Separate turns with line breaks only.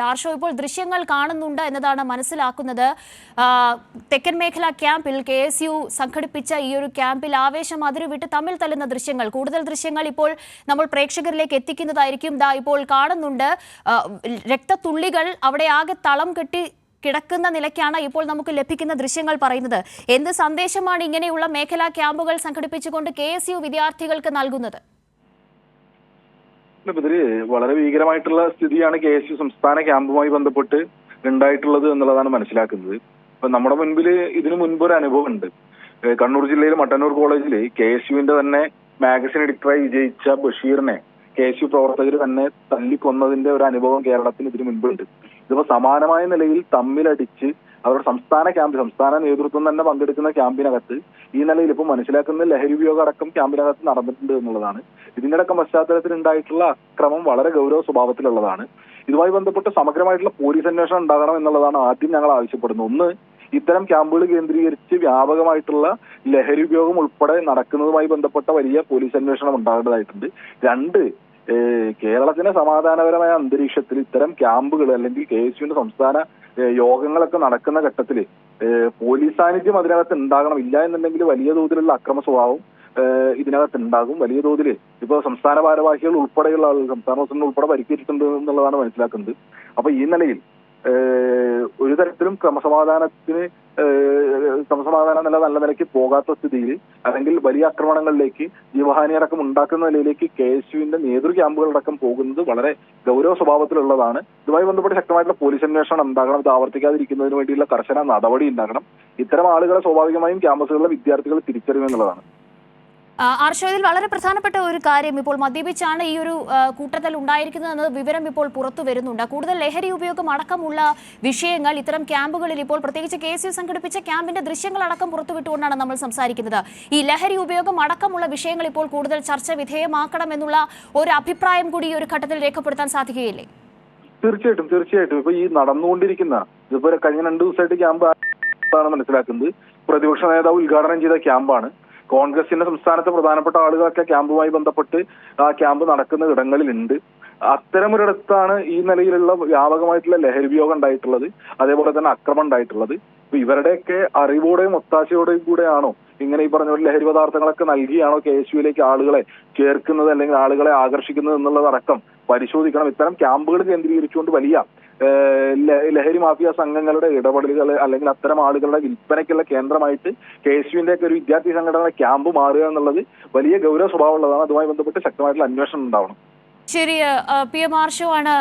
ഡാർഷോ ഇപ്പോൾ ദൃശ്യങ്ങൾ കാണുന്നുണ്ട് എന്നതാണ് മനസ്സിലാക്കുന്നത്. തെക്കൻ മേഖല ക്യാമ്പിൽ കെ എസ് യു സംഘടിപ്പിച്ച ഈ ഒരു ക്യാമ്പിൽ ആവേശം അതിരുവിട്ട് തമ്മിൽ തല്ലുന്ന ദൃശ്യങ്ങൾ. കൂടുതൽ ദൃശ്യങ്ങൾ ഇപ്പോൾ നമ്മൾ പ്രേക്ഷകരിലേക്ക് എത്തിക്കുന്നതായിരിക്കും. ദാ ഇപ്പോൾ കാണുന്നുണ്ട്. രക്തത്തുള്ളികൾ അവിടെ ആകെ തളം കെട്ടി കിടക്കുന്ന നിലയ്ക്കാണ് ഇപ്പോൾ നമുക്ക് ലഭിക്കുന്ന ദൃശ്യങ്ങൾ പറയുന്നത്. എന്ത് സന്ദേശമാണ് ഇങ്ങനെയുള്ള മേഖലാ ക്യാമ്പുകൾ സംഘടിപ്പിച്ചുകൊണ്ട് കെ വിദ്യാർത്ഥികൾക്ക് നൽകുന്നത്?
ഇതിൽ വളരെ ഭീകരമായിട്ടുള്ള സ്ഥിതിയാണ് കെ എസ് യു സംസ്ഥാന ക്യാമ്പുമായി ബന്ധപ്പെട്ട് ഉണ്ടായിട്ടുള്ളത് എന്നുള്ളതാണ് മനസ്സിലാക്കുന്നത്. അപ്പൊ നമ്മുടെ മുൻപിൽ ഇതിനു മുൻപ് ഒരു അനുഭവം ഉണ്ട് കണ്ണൂർ ജില്ലയിലെ മട്ടന്നൂർ കോളേജിൽ കെ എസ് യുവിന്റെ തന്നെ മാഗസിൻ എഡിറ്ററായി വിജയിച്ച ബഷീറിനെ കെ എസ് യു പ്രവർത്തകർ തന്നെ തല്ലിക്കൊന്നതിന്റെ ഒരു അനുഭവം കേരളത്തിന് ഇതിനു മുൻപുണ്ട് ഇതിപ്പോ സമാനമായ നിലയിൽ തമ്മിലടിച്ച് അവരുടെ സംസ്ഥാന ക്യാമ്പ് സംസ്ഥാന നേതൃത്വം തന്നെ പങ്കെടുക്കുന്ന ക്യാമ്പിനകത്ത് ഈ നിലയിൽ ഇപ്പൊ മനസ്സിലാക്കുന്ന ലഹരി ഉപയോഗം അടക്കം ക്യാമ്പിനകത്ത് നടന്നിട്ടുണ്ട് എന്നുള്ളതാണ്. ഇതിന്റെ അടക്കം പശ്ചാത്തലത്തിൽ ഉണ്ടായിട്ടുള്ള അക്രമം വളരെ ഗൗരവ സ്വഭാവത്തിലുള്ളതാണ്. ഇതുമായി ബന്ധപ്പെട്ട് സമഗ്രമായിട്ടുള്ള പോലീസ് അന്വേഷണം ഉണ്ടാകണം എന്നുള്ളതാണ് ആദ്യം ഞങ്ങൾ ആവശ്യപ്പെടുന്നത്. ഒന്ന് ഇത്തരം ക്യാമ്പുകൾ കേന്ദ്രീകരിച്ച് വ്യാപകമായിട്ടുള്ള ലഹരി ഉപയോഗം ഉൾപ്പെടെ നടക്കുന്നതുമായി ബന്ധപ്പെട്ട വലിയ പോലീസ് അന്വേഷണം ഉണ്ടാകേണ്ടതായിട്ടുണ്ട്. രണ്ട് ഏഹ് കേരളത്തിലെ സമാധാനപരമായ അന്തരീക്ഷത്തിൽ ഇത്തരം ക്യാമ്പുകൾ അല്ലെങ്കിൽ കെ എസ് യുവിന്റെ സംസ്ഥാന യോഗങ്ങളൊക്കെ നടക്കുന്ന ഘട്ടത്തിൽ പോലീസ് സാന്നിധ്യം അതിനകത്ത് ഉണ്ടാകണം. ഇല്ല എന്നുണ്ടെങ്കിൽ വലിയ തോതിലുള്ള അക്രമ സ്വഭാവം ഇതിനകത്ത് ഉണ്ടാകും. വലിയ തോതിൽ ഇപ്പൊ സംസ്ഥാന ഭാരവാഹികൾ ഉൾപ്പെടെയുള്ള ആളുകൾ സംസ്ഥാന പ്രസിഡന്റ് ഉൾപ്പെടെ പരിക്കേറ്റിട്ടുണ്ട് എന്നുള്ളതാണ് മനസ്സിലാക്കുന്നത്. അപ്പൊ ഈ നിലയിൽ ഒരു തരത്തിലും ക്രമസമാധാനത്തിന് ക്രമസമാധാനം നല്ല നില നല്ല നിലയ്ക്ക് പോകാത്ത സ്ഥിതിയിൽ അല്ലെങ്കിൽ വലിയ ആക്രമണങ്ങളിലേക്ക് ജീവഹാനി അടക്കം ഉണ്ടാക്കുന്ന നിലയിലേക്ക് കെ എസ് യുവിന്റെ നേതൃ ക്യാമ്പുകളടക്കം പോകുന്നത് വളരെ ഗൗരവ സ്വഭാവത്തിലുള്ളതാണ്. ഇതുമായി ബന്ധപ്പെട്ട് ശക്തമായിട്ടുള്ള പോലീസ് അന്വേഷണം ഉണ്ടാകണം. ഇത് ആവർത്തിക്കാതിരിക്കുന്നതിന് വേണ്ടിയുള്ള കർശന നടപടി ഉണ്ടാകണം. ഇത്തരം ആളുകളെ സ്വാഭാവികമായും ക്യാമ്പസുകളിലെ വിദ്യാർത്ഥികൾ തിരിച്ചറിയുമെന്നുള്ളതാണ്
ആ, ആർഷോ ഇതിൽ വളരെ പ്രധാനപ്പെട്ട ഒരു കാര്യം ഇപ്പോൾ മദ്യപിച്ചാണ് ഈ ഒരു കൂട്ടത്തിൽ ഉണ്ടായിരിക്കുന്നത് എന്ന വിവരം ഇപ്പോൾ പുറത്തു വരുന്നുണ്ട്. കൂടുതൽ ലഹരി ഉപയോഗം അടക്കമുള്ള വിഷയങ്ങൾ ഇത്തരം ക്യാമ്പുകളിൽ ഇപ്പോൾ പ്രത്യേകിച്ച് കെ യു സംഘടിപ്പിച്ച ക്യാമ്പിന്റെ ദൃശ്യങ്ങൾ അടക്കം പുറത്തുവിട്ടുകൊണ്ടാണ് നമ്മൾ സംസാരിക്കുന്നത്. ഈ ലഹരി ഉപയോഗം അടക്കമുള്ള വിഷയങ്ങൾ ഇപ്പോൾ കൂടുതൽ ചർച്ച വിധേയമാക്കണം എന്നുള്ള ഒരു അഭിപ്രായം കൂടി ഈ ഒരു ഘട്ടത്തിൽ രേഖപ്പെടുത്താൻ സാധിക്കുകയില്ലേ?
തീർച്ചയായിട്ടും തീർച്ചയായിട്ടും. ഇപ്പൊ ഈ നടന്നുകൊണ്ടിരിക്കുന്ന ഇതുപോലെ കഴിഞ്ഞ രണ്ടു ദിവസമായിട്ട് ക്യാമ്പ് മനസ്സിലാക്കുന്നത്. പ്രതിപക്ഷ നേതാവ് ഉദ്ഘാടനം ചെയ്ത ക്യാമ്പാണ്. കോൺഗ്രസിന്റെ സംസ്ഥാനത്തെ പ്രധാനപ്പെട്ട ആളുകളൊക്കെ ക്യാമ്പുമായി ബന്ധപ്പെട്ട് ആ ക്യാമ്പ് നടക്കുന്ന ഇടങ്ങളിലുണ്ട്. അത്തരമൊരിടത്താണ് ഈ നിലയിലുള്ള വ്യാപകമായിട്ടുള്ള ലഹരി ഉപയോഗം ഉണ്ടായിട്ടുള്ളത് അതേപോലെ തന്നെ അക്രമം ഉണ്ടായിട്ടുള്ളത്. ഇപ്പൊ ഇവരുടെയൊക്കെ അറിവോടെയും ഒത്താശയോടെയും കൂടെയാണോ ഇങ്ങനെ ഈ പറഞ്ഞ ലഹരി പദാർത്ഥങ്ങളൊക്കെ നൽകിയാണോ കെ എസ് യുയിലേക്ക് ആളുകളെ ചേർക്കുന്നത് അല്ലെങ്കിൽ ആളുകളെ ആകർഷിക്കുന്നത് എന്നുള്ളതടക്കം പരിശോധിക്കണം. ഇത്തരം ക്യാമ്പുകൾ കേന്ദ്രീകരിച്ചുകൊണ്ട് വലിയ ലഹരി മാഫിയ സംഘങ്ങളുടെ ഇടപെടലുകൾ അല്ലെങ്കിൽ അത്തരം ആളുകളുടെ വിൽപ്പനയ്ക്കുള്ള കേന്ദ്രമായിട്ട് കെ എസ് യുവിന്റെ ഒക്കെ ഒരു വിദ്യാർത്ഥി സംഘടന ക്യാമ്പ് മാറുക എന്നുള്ളത് വലിയ ഗൗരവ സ്വഭാവമുള്ളതാണ്. അതുമായി ബന്ധപ്പെട്ട് ശക്തമായിട്ടുള്ള അന്വേഷണം ഉണ്ടാവണം.
ശരി പി എം ആർഷോ ആണ്